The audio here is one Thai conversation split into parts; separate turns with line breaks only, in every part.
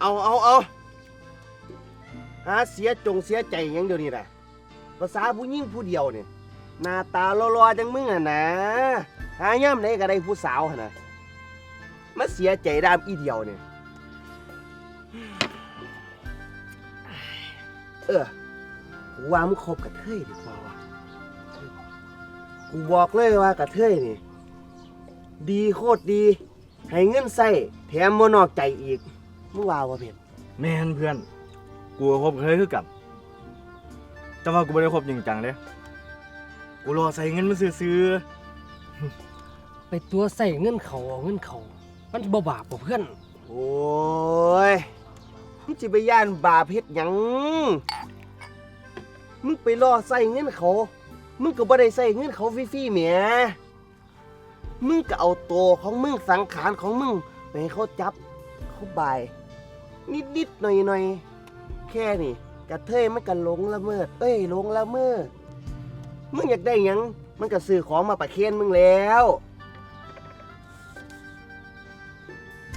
เอาเอาเอาหาเสียจงเสียใจหยังเดี๋ยวนี้นะภาษาผู้หญิงผู้เดียวเนี่ยหน้าตาหล่อๆจังมึงอะนะหาย่ำไหนก็ได้ผู้สาวหั่นนะมาเสียใจดามอีเดียวเนี่ยเออกูว่ามึงคบกับเทยดีกว่าวะกูบอกเลยว่ากับเทยนี่ ดีโคตรดี ให้เงินใส่แถมบ่นอกใจอีก มึงว่าว่าเพ็น
แม่นเพื่อน กูก็คบเคยคือกัน แต่ว่ากูไม่ได้คบจริงจังเลยกูรอใส่เงินมาซื้อ
ไปตัวใส่เงินเขาเอาเงินเขา มันบ่บาปบ่เพื่อน
โอ้ยมึงจะไปย่านบาปเฮ็ดหยังมึงไปล่อใส่เงินเขา มึงก็บ่ได้ใส่เงินเขาฟรีๆแหมมึงก็เอาตัวของมึงสังขารของมึงไปให้เขาจับเขาบาย นิดๆหน่อยๆแค่นี้กระเทยมันก็หลงละเมิด เอ้ยหลงละเมิดมึงอยากได้หยังมันก็ซื้อของมาประเคนมึงแล้ว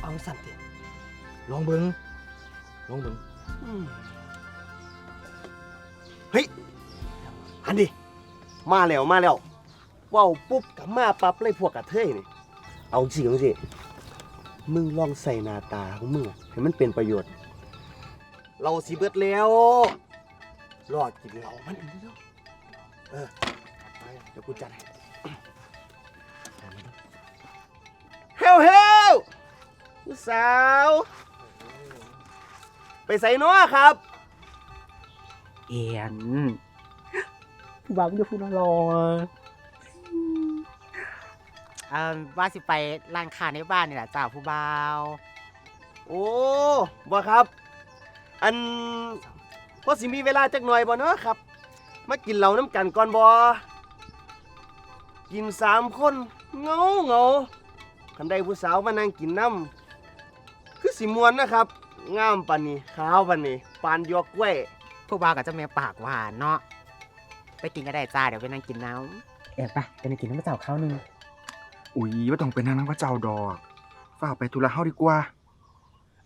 เอาสั่นติ
ๆลองเบิ้งลองเบิ้ง
อืมเฮ้ยอันดิมาแล้วมาแล้วเว้าวปุ๊บกับมาปั๊บเลยพวกกระเทยนี่ เอาสิเอาสิ มึงลองใส่หน้าตาของมึงอะให้มันเป็นประโยชน์ เราสิเบิดแล้วรอดกินเหล้ามันอีกแล้วเออไปเดี๋ยวกูจัดให้เฮลเฮลผู้สาว ไปใส่น้อครับ
เอียนผู้บ่าวมันจะพูดรอ เอ่อว่าสิไปร้านค้าในบ้านนี่แหละจ้าผู้บ่าว
โอ้บ่ครับ อันพอสิมีเวลาจักหน่อยบ่เนาะครับ มากินเหล้าน้ำกันก่อนบ่กินสามคนเงาเงาคันได้ผู้สาวมานั่งกินน้ำคือสิมวนนะครับงามปานนี้ขาวปานนี้ปานหยอกกล้วย
ผู้บ่าวกับเจ้าแม่ปากหวานเนาะไปกินก็ได้จ้าเดี๋ยวไปนั่งกินน้ำเอ็ดปะไปนั่งกินน้ำเจ้าข้าวนึง
อุ๊ยว่าต้องเป็นนางนักพระเจ้าดอกฝ้ากไปทุระเฮาดีกว่า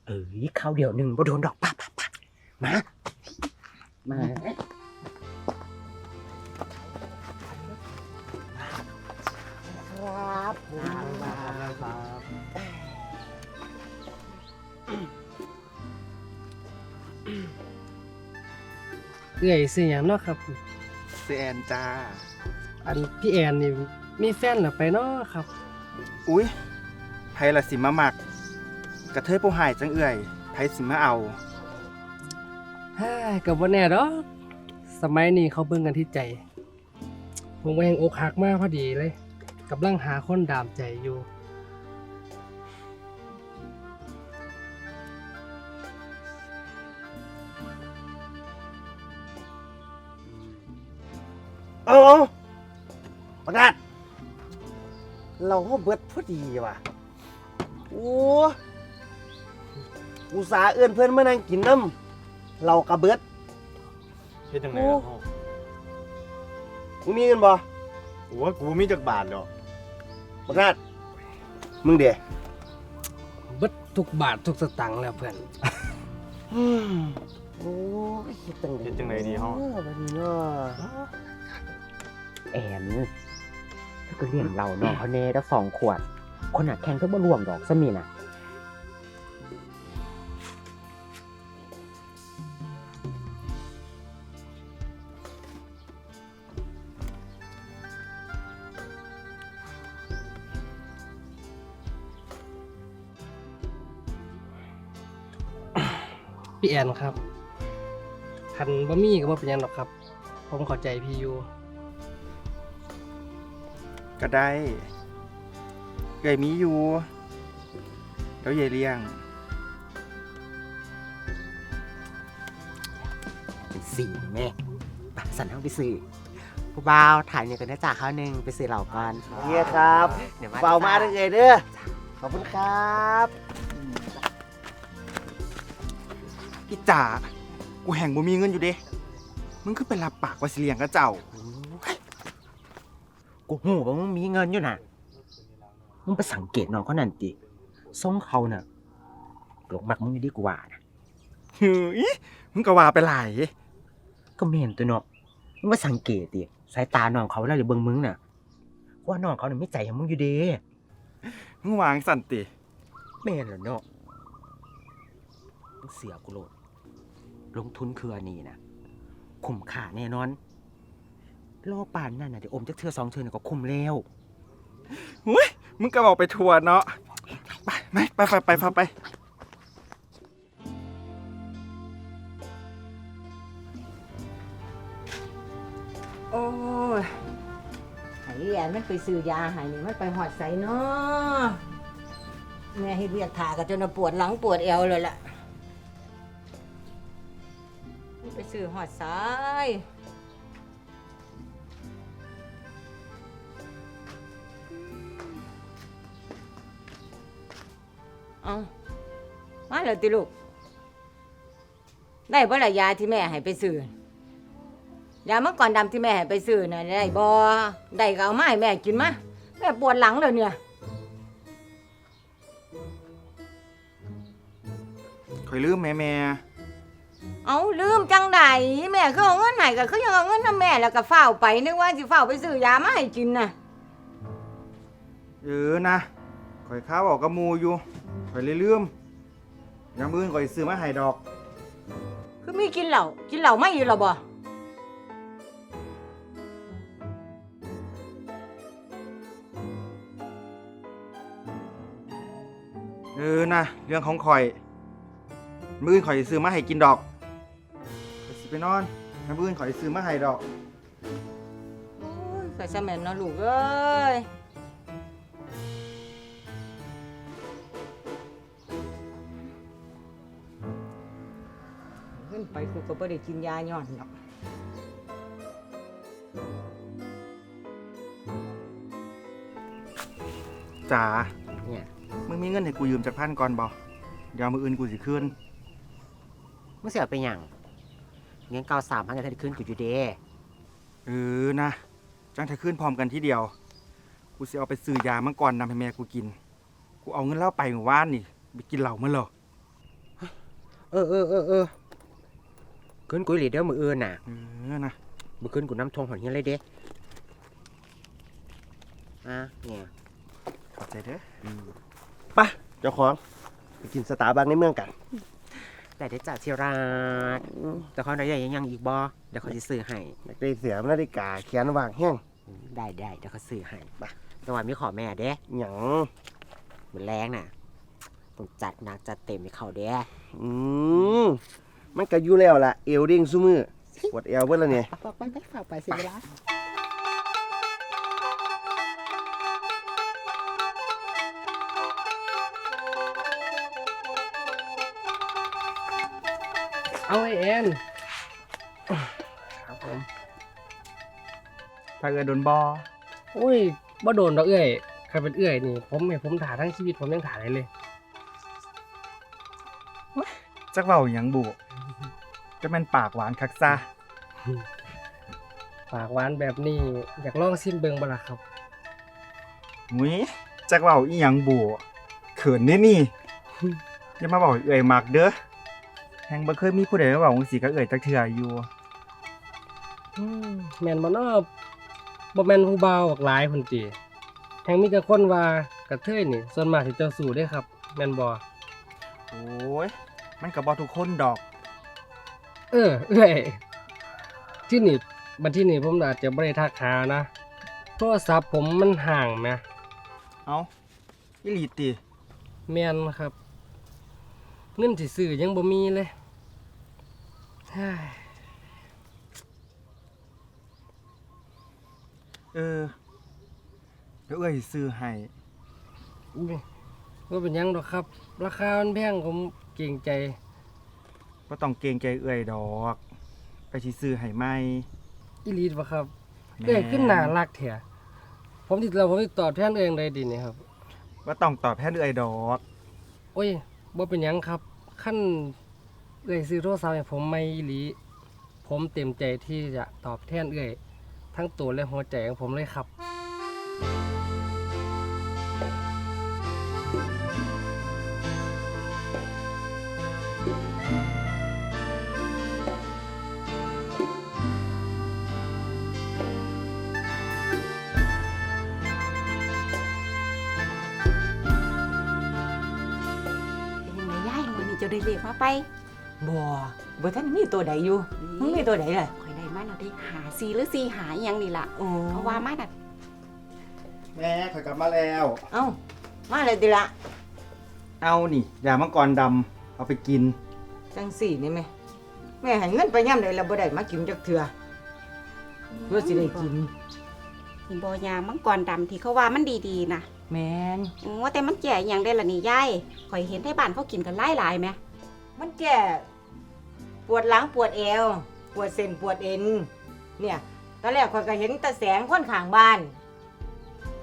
เอ้ยข้าวเดียวหนึ่งบ่โดนดอกปะปะปะมา มา
ครับ
เอื้อยสิหยังเนาะครับ
เซแอนจ้า
อันพี่แอนนี่มีแฟนแล้วไปเนาะครับ
อุ๊ยไผละสิมามัก กระเทยผู้หายจังเอื่อยไผสิมาเอา
ฮ่าก็บ่แน่ดอกสมัยนี้เขาเบิ่งกันที่ใจ ผมก็ยังอกหักมากพอดีเลยกำลังหาคนดามใจอยู่
เอาเอาประกาศ เราก็เบิดพอดีว่ะโอ้อุตส่าห์เอื้อนเพื่อนมานั่งกินน้ำเรากระเบิด
เฮ็ดจังไง
โอ้
ล่ะเฮา
มึงมีเงินบ่
กูว่ากูมีจักบาทดอก
ประกาศมึงเดี๋ย
เบิดทุกบาททุกสตังค์แล้วเพื่อน
โอ้ยเฮ็ดจัง
เฮ็ดจังไดดีเฮา
เออบัดนี้เนาะ
แอน ถ้าก็เลี้ยงเราน้องเขาแน่แล้วสองขวด คนหนักแข่งก็บ่รวมดอกซะมีน่ะ
พี่แอนครับคันบ่มีก็บ่เป็นหยังหรอกครับ ผมเข้าใจพี่อยู่
ก็ได้เอื่อยมีอยู่แล้วยายเลี้ยง
เป็นสี่แม่ไปสันเอาไปซื้อผู้บ่าวถ่ายเนี่ยกันนะจ่าข้าวหนึ่งไปซื้อเหล่าก่อน
เฮียครับ
เดี๋ยว
เบามาได้เลยเด้อขอบคุณครับ
อีจ่ากูแห่งบ่มีเงินอยู่เด้มึงคือเป็นรับปากว่าสิเลี้ยงกับเจ้า
กูหูว่ามึงมีเงินอยู่น่ะ มึงไปสังเกตน้องเขานั่นติทรงเขาน่ะหลงมักมึงอยู่ดีกว่านะ
เฮ้ยมึงก็ว่าไปหลาย
ก็แม่นตัวเนาะมึงว่าสังเกตดิสายตาน้องเขาเวลาเดี๋ยวเบิ่งมึงน่ะว่าน้องเขาเนี่ยไม่ใจของมึงอยู่เด้
มึงวางสันติ
แม่นเหรอเนาะมึงเสียกูโลดลงทุนคืออันนี้นะคุ้มค่าแน่นอน รอป่านนั่นน่ะเดี๋ยวอมจะเทือสองเทือน่ะก็คุ้มแล้ว
หุ้ยมึงก็บอกไปทัวร์เนาะไปไปไปไปไปไปไป
โอ้ยไห้แอนมันไปซื้อยาใหายนี่มันไปหอดใส่เนาะแม่ให้เรียกขากันจนว่าปวดหลังปวดเอวเลยล่ะมันไปซื้อหอดใสาย เอามาเลยติลูก ได้บ่ละยาที่แม่ให้ไปซื้อยาเมื่อก่อนดำที่แม่ให้ไปซื้อน่ะได้บอได้ก็เอามาให้แม่กินมาแม่ปวดหลังเลยเนี่ย
คอยลืมแม่แม่
เอาลืมจังไดแม่คือเอาเงินไหนก็คือยังเอาเงินทำแม่แล้วก็เฝ้าวไปนึกว่าสิเฝ้าวไปซื้อยามาให้กินน่ะ
เออนะคอยข้าวบอกกับหมูอยู่ คอยเลยลืมยามอื่นคอยซื้อมาให้ดอก
คือมีกินเหล้ากินเหล้าไม่อยู่หรอบ่
เออนะเรื่องของคอย มื้ออื่นคอยสิซื้อมาให้กินดอกข้อยสิไปนอนยามอื่นคอยสิซื้อมาให้ดอก
โอ้ยก็สมัยเนาะลูกเอ้ย ขึ้นไปกูก็บ่ได้กินยาย้อนหรอก
จ๋า
เนี่ย
มึงมีเงินให้กูยืมจากพันก่อนบ่เดี๋ยวมืออื่นกูสิคืน
มึงเสียไปหยังเงินเก่าสามพันจะได้ขึ้นกูอยู่เด้
เออนะจังถ้าคืนพร้อมกันทีเดียว กูสิเอาไปซื้อยามังกรนำให้แม่กูกิน กูเอาเงินเหล้าไปเมื่อวานนี่ไปกินเหล้ามาเหรอ
เออเออเออเออ ขึ้นกูอีหลีเด้อมืออื่นน่ะ
เออนะ
มือขึ้นกูน้ำทงหอนเงี้ยเลยเด้อะเนี่ย
ขอบใจเด้อ
ไปเจ้าของไปกินสตาร์บัคในเมืองกัน
แต่ได้จากที่รักแต่เขาไหนใหญ่ยังยังอีกบอเดี๋ยวเขาจะซื้อให้
อยากได้เสียมนาฬิกาแขนวางแห้ง
ได้ได้เดี๋ยวเขาซื้อให้ไปแต่ว่ามีขอแม่เด้
หยัง
เหมือนแรงน่ะต้องจัดหนักจัดเต็มให้เขาเด้
อืม มันก็อยู่แล้วล่ะเอวเด้งซุมือปวดเอวเบิดแล้วเนี่ย
ฝากไปฝากไปสิเวลา
เอาไอแอน
ครับผม
ถ้าเกิดโดนบอ
โอ้ยบ่โดนดอกเอ้ยใครเป็นเอ้ยนี่ ผมให้ผมถ่าทั้งชีวิตผมยังถ่าได้เลย
จักเว้าหยังบุ จะแม่นปากหวานคักซะ
ปากหวานแบบนี้อยากลองซิมเบิงบ่ล่ะครับ
หุยจักเว้าอีหยังบุเขินเด้นี่อย่ามาบอกเอ่ยมักเด้อแฮงบ่เคยมีผู้ใดมาบอกจังซี่กับเอ่ยจักเทื่ออยู่
อืมแม่นบ่เนาะบ่แม่นผู้บ่าวบักหลายพุ่นติแทงมีแต่คนว่ากระเทยนี่ส่วนมากสิเจ้าสู่เด้ครับ แม่นบ่
โอ้ยมันก็บ่ทุกคนดอก
เออเอ้ยที่นี่บัดที่นี่ผมอาจจะบ่ได้ทักหานะโทรศัพท์ผมมันห่างแหม
เอ้าอีหลีติ
แม่นครับ เงินสิซื้อยังบ่มีเลยเฮ้ย
เออเดี๋ยวเอ่ยซื้อให้
อุ้ยบ่เป็นหยังดอกครับ ราคามันแพงผมเกรงใจ
บ่ต้องเกรงใจเอ่ยดอก ไปสิซื้อให้ใหม่
อีหลีบ่ครับ
แม่
เอ้ยขึ้นน่ารักแท้ผมติดเราผมติดตอบแทนเองได้ดีนี่ครับ
บ่ต้องตอบแทนเอ่ยดอก
โอ้ยบ่เป็นหยังครับขั้นเอ้ยซื้อโทรศัพท์ให้ผมไม่อีหลี ผมเต็มใจที่จะตอบแทนเอ้ยทั้งตัวและหัวใจของผมเลยครับ
ตัวได้เลขมาไป
บ่บ่ทันมีตัวใดอยู่มึงมีตัวใดล่ะ
ข่อยได้มาแล้วได้หาซีหรือซีหาอหยังนี่ล่ะ
โอ้
เพราะว่ามาน่ะ
แม่ข่อยกลับมาแล้ว
เอ้ามาเลยติละ
เอานี่ยามังกรดำเอาไปกิน
จังสี่นี่แม่แม่ให้เงินไปย่ำใดแล้วบ่ได้มากินจักเทื่อเพื่อสิได้กิน
นี่บ่ยามังกรดำที่เขาว่ามันดีๆนะ
แม่น
อืมว่าแต่มันแก่อหยังได้ล่ะนี่ยายข่อยเห็นที่บ้านเขากินกันหลายๆแหม
มันแก่ปวดหลังปวดเอว ปวดเส้นปวดเอ็น เนี่ยตอนแรกข้อยก็เห็นตาแสงคนข้างบ้าน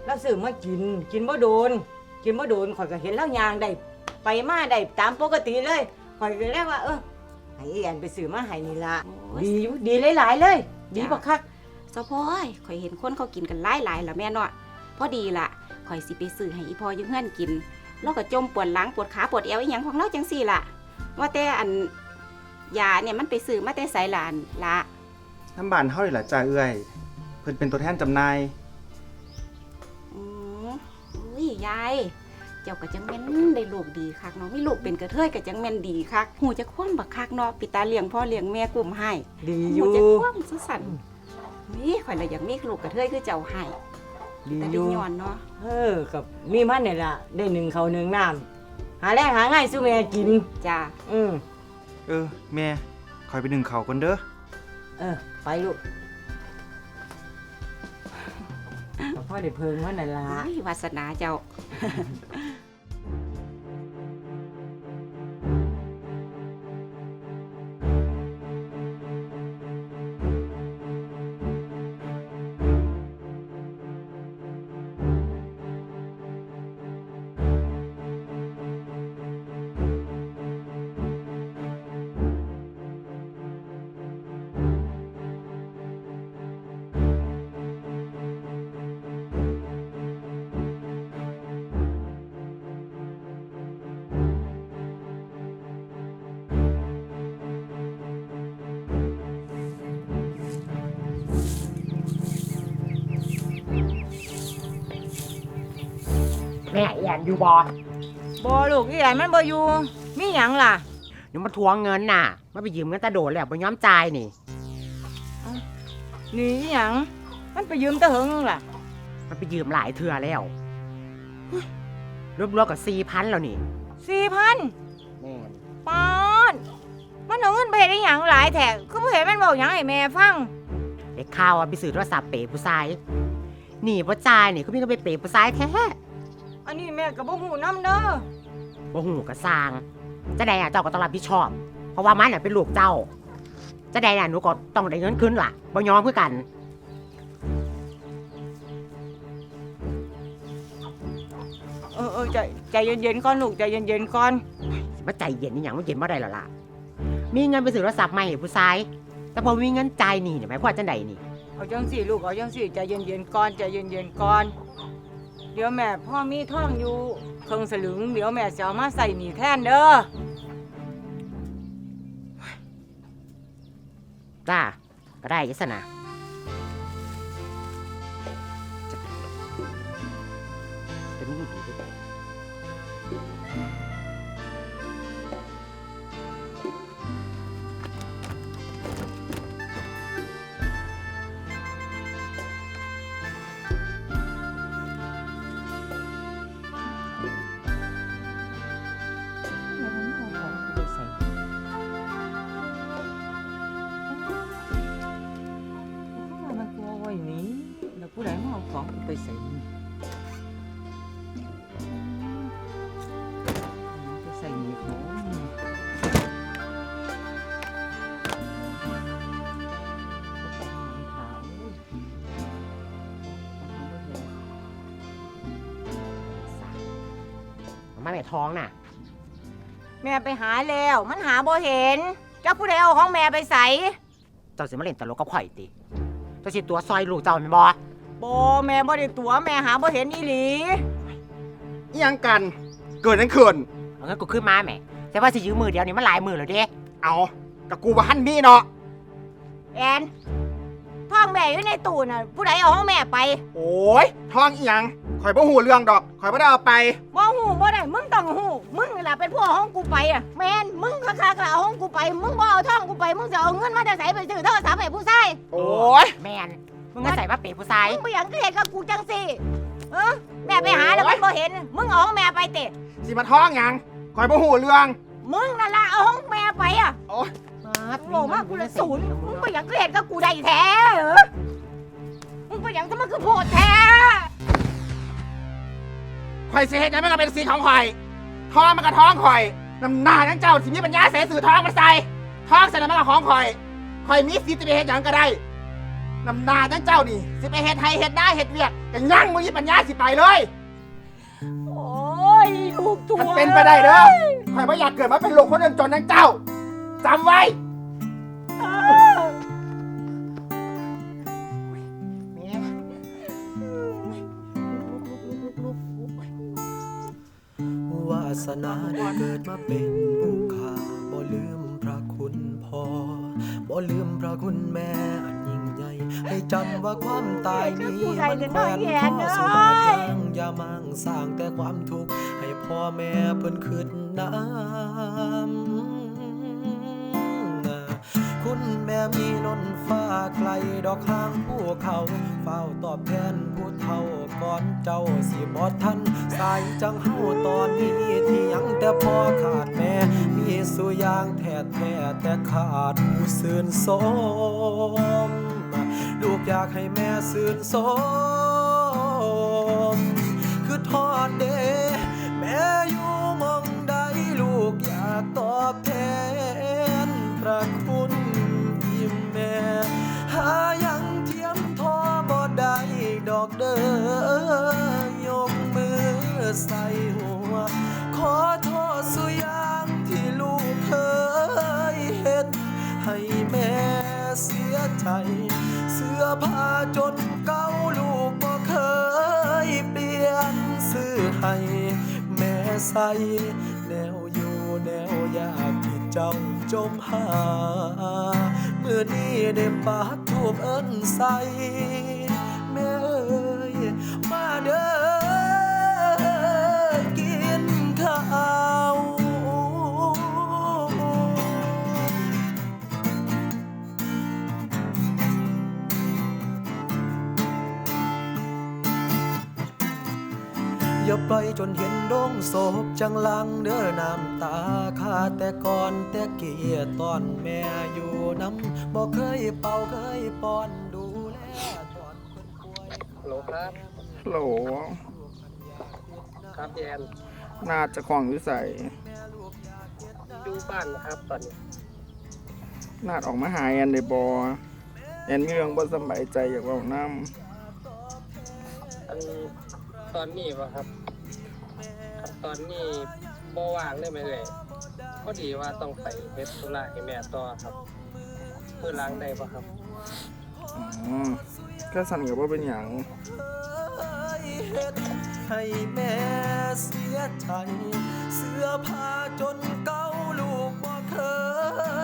แล้วซื้อมากินกินบ่โดน กินบ่โดนข่อยก็เห็นแล้วยางได้ไปมาได้ตามปกติเลยข่อยก็เลยว่า เออให้อีแอนไปซื้อมาให้นี่ละ
โอ้ย
ดีอยู่ดีหลายๆเลย ดีบักคัก
สะพอยข่อยเห็นคนเขากินกันหลายๆล่ะแม่เนาะพอดีล่ะ ข่อยสิไปซื้อให้อีพ่ออยืมเฮือนกินแล้วก็จมปวดหลังปวดขาปวดเอวอีหยังของเราจังซี่ล่ะ ว่าแต่อันยาเนี่ยมันไปซื้อมาแต่ไสหลานละ
น้ำบานเท่าไหร่ล่ะจ้าเอื้อย เพิ่นเป็นตัวแทนจำหน่าย
อืมอุ้ยยายเจ้าก็จังแม่นได้ลูกดีคักเนาะมีลูกเป็นกระเทยก็จังแม่นดีคักหูจะคว่ำบักคักเนาะปิตาเลี้ยงพ่อเลี้ยงแม่กลุ่มให้
ดีอ
หู
ยู่
จะคว่ำสุสันนี่ข่อยเลยอยากมีลูกกระเทยคือเจ้าให้
ดี
แต่
อ
ได้
ยู่
ย้อนเนาะ
เออกับมีมันนี่ล่ะได้หนึ่งเขาวหนึ่งน้ำหาแรงหาง่ายสู้แม่กิน
จ้า
อืม
เออ แม่คอยไปดึงเขาวก่อนเด้อ
เออ ไปลูกพ่อได้เพิงมันน่ะล่ะ
อุ้ยวาสนาเจ้า
แม่แอนอยู่บ่
บ่ลูกอีแอนมันบ่อยู่มีหยังล่ะ
เดี๋ยวมาทวงเงินน่ะมาไปยืมเงินตาโดดแล้วบ่ยอมจ่ายนี่
นี่อีหยังมันไปยืมตะเหิงล่ะ
มันไปยืมหลายเทื่อแล้วรวมๆกับสี่พันแล้วนี่
สี่พัน
แม่น
ปอนมันเอาเงินไปเฮ็ดอีหยังหลายแท้คือบ่เห็นมันบอกหยังให้แม่ฟัง
ได้ข่าวว่าไปซื้อโทรศัพท์เป๋ผู้ชายหนี่บ่จ่ายนี่ก็มีก็ไปเป๋ผู้ชายแท้
อันนี้แม่ก็บ่ฮู้นำเด้อ
บ่หูก็สร้างจะได้อะเจ้าก็ต้องรับผิดชอบ เพราะว่ามันน่ะเป็นลูกเจ้าจะได้น่ะหนูก็ต้องได้เงินคืนล่ะบ่ยอมคือกัน
เออเออใจใจเย็นๆก่อนลูกใจเย็นๆก่อน
สิมาใจเย็นนี่หยังมันเย็นบ่ได้แล้วล่ะ มีเงินไปซื้อโทรศัพท์ใหม่ให้ผู้ชาย แต่พอมีเงินจ่ายหนี่เนี่ยหมายความว่าจังไดนี่
เอาจังสี่ลูกเอาจังสี่ใจเย็นๆก่อนใจเย็นๆก่อน เดี๋ยวแม่พ่อมีท่องอยู่เครื่องสลึงเดี๋ยวแม่จะเอามาใส่หนีแทนเด้อ
จ้าก็ได้ยศนะจะ
ใส่นี่ไปใส่หนีของ
มาแม่ท้องน่ะ
แม่ไปหาแล้ว มันหาบ่เห็นจักผู้ใดเอาของแม่ไปใส่
เจ้าสิมาเล่นตลกกับข่อยติเจ้าสิตัวซอยลูกเจ้าแม่นบ่
บ่แม่บ่ได้ตัวแม่หาบ่เห็นอีหลี
อิหยังกัน เกิดนั่นเขิน
เอางั้นกูขึ้นมาแหม่แต่ว่าสิยืมมือเดียวนี่มันหลายมือแล้วเด้
เอากับกูบ่หันมีเนาะ
แอนท้องแม่อยู่ในตู้น่ะผู้ใดเอาของแม่ไป
โอ้ยท้องอีหยังข่อยบ่หูเรื่องดอกข่อยบ่ได้เอาไป
บ่หูบ่ได้มึงต้องหูมึงนี่แหละเป็นพวกห้องกูไปอะแมนมึงคักๆละเอาห้องกูไป มึงบ่เอาท่องกูไปมึงจะเอาเงินมาแต่ใส่ไปซื้อโทรศัพท์ให้ผู้ชาย
โอ้ย
แมน
มึงก็ใส่มาเป๋ผู้ชาย
มึงไปหยังก็เห็นกับกูจังสิเออแม่ไปหาแล้วมันบ่เห็น มึงเอาห้องแม่ไปเตะ
สิมาท้องหยังข่อยบ่ฮู้เรื่อง
มึงนั่นละเอาห้องแม่ไปอะ
โอ๊ย
โง่มากกูเลยศูนย์มึงไปหยังก็เห็นกับกูได้แท้เหรอมึงไปหยังจะมาคือโพดแท้
ข่อยสิเฮ็ดหยังมันก็เป็นสิทธิ์ของข่อยท้องมันก็ท้องข่อยน้ำหน้าทั้งเจ้าสิมีปัญญาเสสื่อท้องมันใส่ท้องใส่น้ำมันก็ของข่อยข่อยมีสิทธิ์จะไปเฮ็ดหยังก็ได้ น้ำหน้าทั้งเจ้านี่ สิไปเฮ็ดไทยเฮ็ดหน้าเฮ็ดเวียกก็ยังมึงมีปัญญาสิไปเลย
โอ้ยลูกตัว
มันเป็นไปได้เด้อข่อยไม่อยากเกิดมาเป็นลูกคนจนๆทั้งเจ้าจำไว้
วาสนาได้เกิดมาเป็นผู้ข้าบ่ลืมพระคุณพ่อบ่ลืมพระคุณแม่อันยิ่ง ใหญ่ ให้จำว่าความตายนี้มันแขวนข้อสบาทยางอย่ามั่งสร้างแต่ความทุกข์ให้พ่อแม่เพิ่นคืดน้ำคุณแม่มีล้นฟ้าไกลดอกข้างภูเขาเฝ้าตอบแทนผู้เฒ่าก่อนเจ้าสิบอทันสายจังเฮาตอนนี้ที่ยังแต่พ่อขาดแม่มีสุยางแท้แท้แต่ขาดผู้ซื่นสม ลูกอยากให้แม่ซื่นสมคือทอดเดแม่อยู่มองใดลูกอยากตอบแท ใส แนวอยู่แนวยากที่เจ้าจมหา เมื่อนี้ได้ปากทูบเอิ้นใส่แม่เอ้ย มาเด้อ จนเห็นดงศพจังลังเด้อน้ำตาข้าแต่ก่อนแต่เกียตอนแม่อยู่น้ำบ่เคยเป่าเคยป้อนดูแลตอนเพิ่นป่วย
ฮัลโหลครับ
โหล
ครับแอน
น่าจะของอยู่ใส่
ดูบ้านนะครับตอนนี้
นาดออกมาหาแอนได้บอแอนมีเรื่องบ่สำบายใจอยากเว้านํ
อันตอนนี้ป่ะครับครับ ตอนนี้บ่ว่างได้ไหมเลยพอดีว่าต้องไปเฮ็ดธุระให้แม่ต่อครับมือล้างได้ป่ะครับ
อ๋อก็สั่นกับว่าเป็นหยัง
เฮ็ดให้แม่เสียใจเสื้อผ้าจนเก่าลูกบ่เค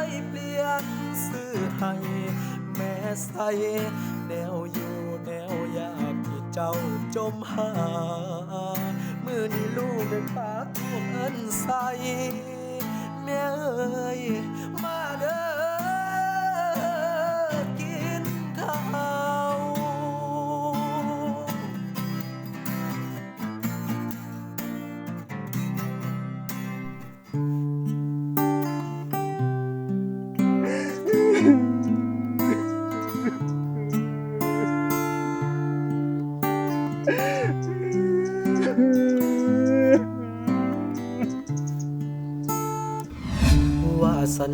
ยเปลี่ยนซื้อให้แม่ใส่แนวอยู่แนวอยากที่เจ้าจมหา มือนี้ลูกได้ปากทูบเอินใส่แม่เอ้ยมา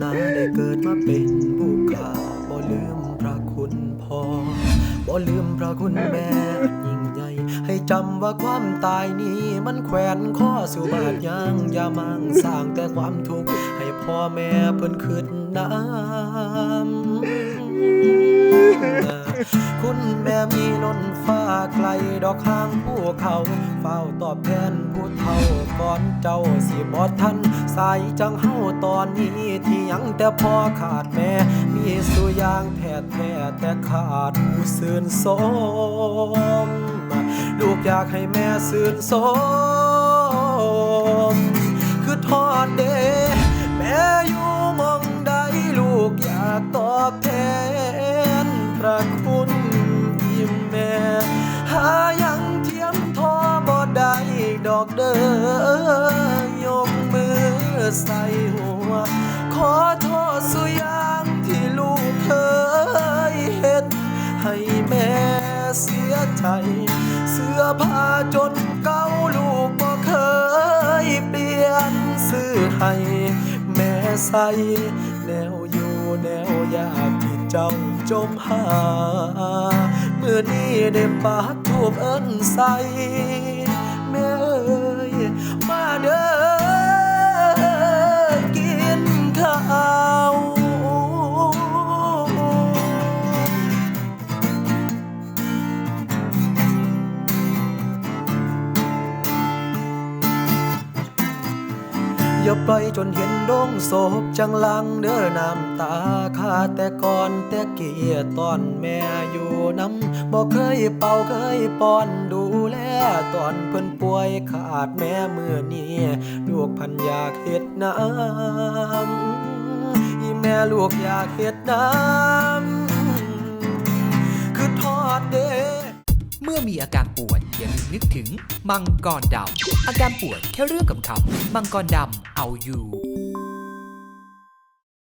นาได้เกิดมาเป็นผู้ขาบ่ลืมพระคุณพ่อบ่ลืมพระคุณแม่ยิ่งใหญ่ ให้จำว่าความตายนี้มันแขวนข้อสู่บาดยางอย่ามั่งสร้างแต่ความทุกข์ให้พ่อแม่เพิ่นขึ้นน้ำ คุณแม่มีล้นฟ้าไกลดอกข้างภูเขาเฝ้าตอบแทนผู้เฒ่าก่อนเจ้าสิบอดทันสายจังเฮาตอนนี้ที่ยังแต่พอขาดแม่ มีสุอยางแท้แท้แต่ขาดผู้ซื่นสมลูกอยากให้แม่ซื่นสม คือทอดเดแม่อยู่มองใดลูกอยากตอบแทน ยังเทียมทอบ่ได้ดอกเด้อยกมือใส่หัว ขอโทษสุยางที่ลูกเคยเฮ็ด ให้แม่เสียใจ เสื้อผ้าจนเก่าลูกบ่เคยเปลี่ยนซื้อให้แม่ใส่แนวอยู่แนวอยากที่เจ้าจมหา มื่อนี้ได้ปาดทูบเอิ้นใส่แม่เอ้ยมาเด้อ อย่าปล่อยจนเห็นดงโศพจังลังเด้อน้ำตาขาแต่ก่อนแต่เกียตอนแม่อยู่น้ำบอกเคยเป่าเคยป้อนดูแลตอนเพิ่นป่วยขาดแม่เมื่อนี้ลูกพันอยากเฮ็ดน้ำอีแม่ลูกอยากเฮ็ดน้ำ เมื่
อมีอาการปวดอย่าลืมนึกถึงมังกรดำอาการปวดแค่เรื่องกับมังกรดำเอาอยู่